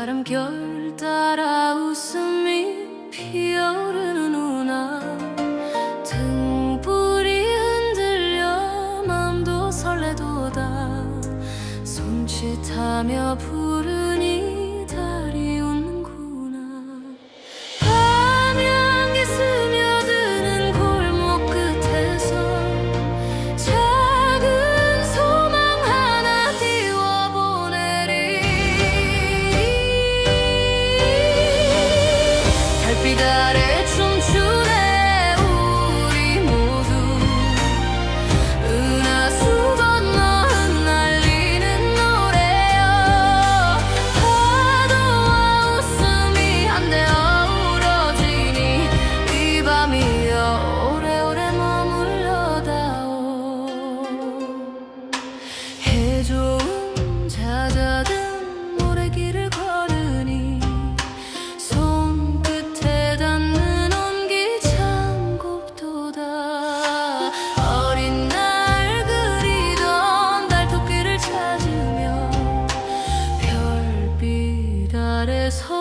바람결 따라 웃음이 피어오르는 운하 등불이 흔들려 마음도 설레도다. 손짓하며 부 this whole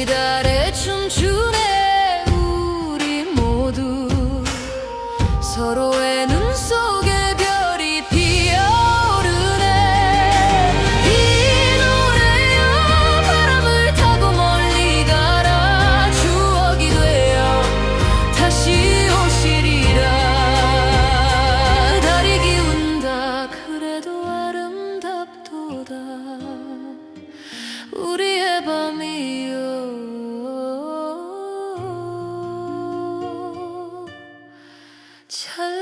підаречен ฉัน